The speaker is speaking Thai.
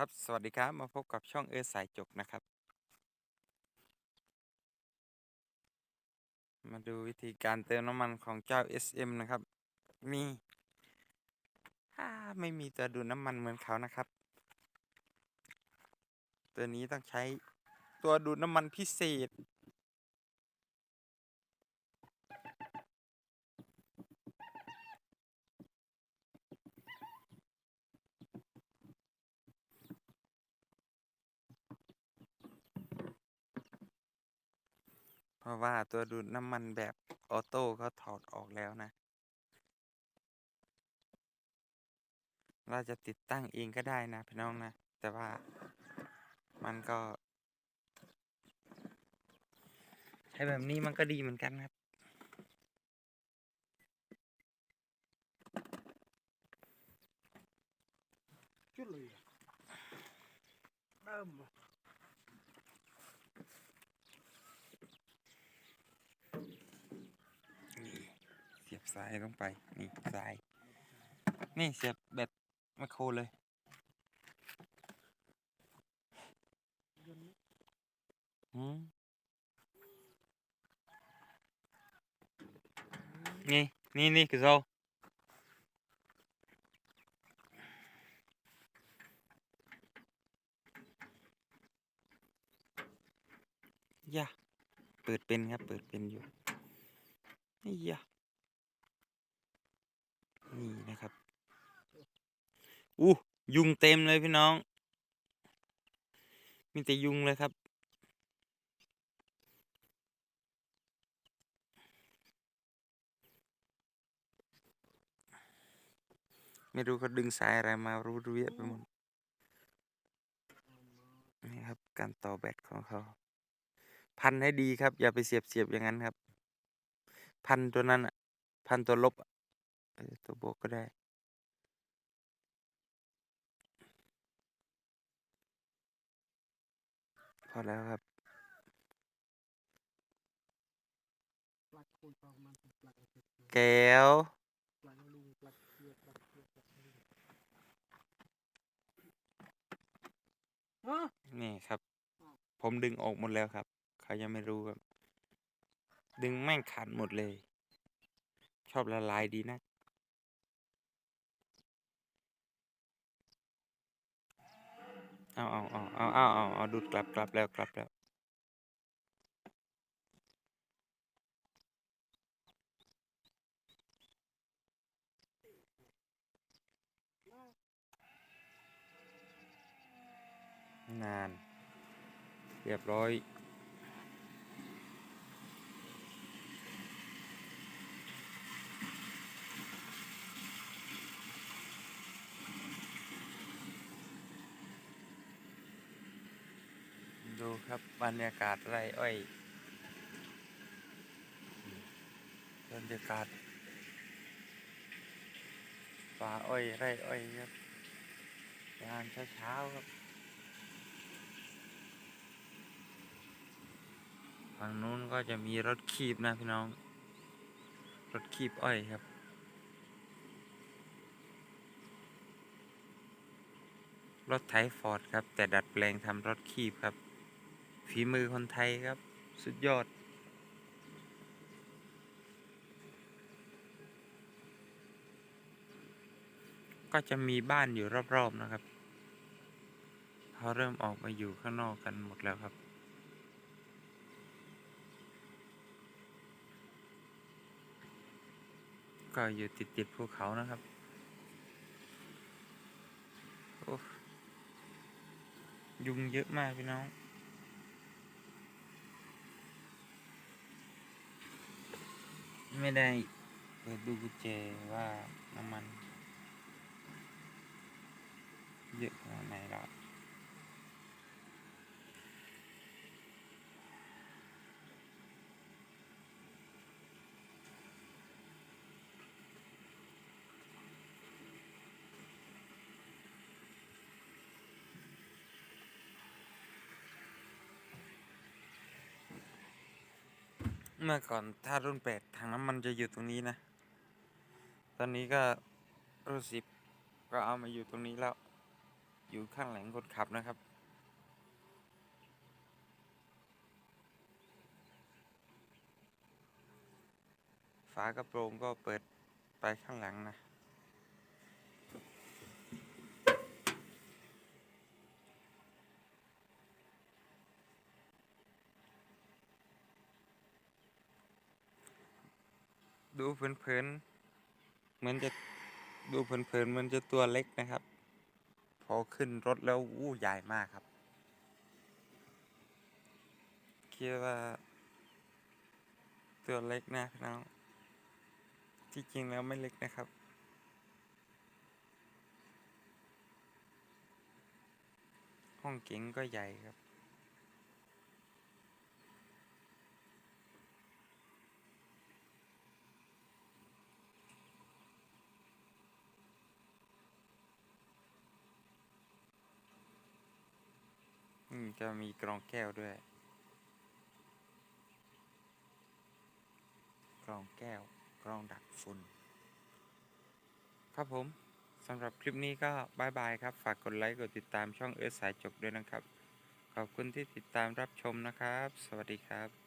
ครับสวัสดีครับมาพบกับช่องเออสายจกนะครับ มาดูวิธีการเติมน้ำมันของเจ้า SM นะครับ มีไม่มีตัวดูดน้ำมันเหมือนเขานะครับ ตัวนี้ต้องใช้ตัวดูดน้ำมันพิเศษ ราะว่าตัวดูดน้ำมันแบบออโต้เขาถอดออกแล้วนะ เราจะติดตั้งเองก็ได้นะพี่น้องนะ แต่ว่ามันก็ ใช้แบบนี้มันก็ดีเหมือนกันครับ chút lì đơm mà นี่ สียบสายลงไป นี่สาย นี่เสียบแบตไมโครเลยอืมนี่ นี่นี่คือโซย่าเปิดเป็นครับ เปิดเป็นอยู่นี่ยะ นี่นะครับอู้ยุงเต็มเลยพี่น้อง มีแต่ยุงเลยครับ ไม่รู้เขาดึงสายอะไรมารู้รู้เยอะไปหมดนี่ครับ การต่อแบตของเขา พันให้ดีครับ อย่าไปเสียบเสียบอย่างนั้นครับ พันตัวนั้นอะพันตัวลบ อะเอตัวบวกก็ได้ พอแล้วครับแก้วนี่ครับ ผมดึงออกหมดแล้วครับ เขายังไม่รู้ครับ ดึงแม่งขาดหมดเลย ชอบละลายดีนะ เอาเอาเอาเอาเอาเอาเอาดูดกลับกลับแล้วกลับแล้วนาน เรียบร้อย ดูครับบรรยากาศไร่อ้อยบรรยากาศป่าอ้อยไร่อ้อยครับยามเช้าๆครับฝั่งนู้นก็จะมีรถคีบนะพี่น้อง รถคีบอ้อยครับ รถไถฟอร์ดครับ แต่ดัดแปลงทำรถคีบครับ ฝีมือคนไทยครับ สุดยอด ก็จะมีบ้านอยู่รอบๆนะครับเขาเริ่มออกมาอยู่ข้างนอกกันหมดแล้วครับก็อยู่ติดติดภูเขานะครับ ยุงเยอะมากพี่น้อง ไม่ได้เปิดดูกุญแจว่าน้ำมัน เยอะขนาดไหนแล้ว เมื่อก่อนถ้ารุ่นแปดถังน้ำมันจะอยู่ตรงนี้นะ ตอนนี้ก็รุ่นสิบก็เอามาอยู่ตรงนี้แล้ว อยู่ข้างหลังคนขับนะครับ ฝากระโปรงก็เปิดไปข้างหลังนะ ดูเผินๆเหมือนจะดูเผินๆเหมือนจะตัวเล็กนะครับ พอขึ้นรถแล้วอู้ใหญ่มากครับคิดว่าตัวเล็กนะพี่น้อง ที่จริงแล้วไม่เล็กนะครับ ห้องเก๋งก็ใหญ่ครับ จะมีกรองแก้วด้วย กรองแก้ว กรองดักฝุ่น ครับผมสำหรับคลิปนี้ก็บายบายครับ ฝากกดไลค์ กดติดตามช่องเอิร์ธสายจกด้วยนะครับ ขอบคุณที่ติดตามรับชมนะครับ สวัสดีครับ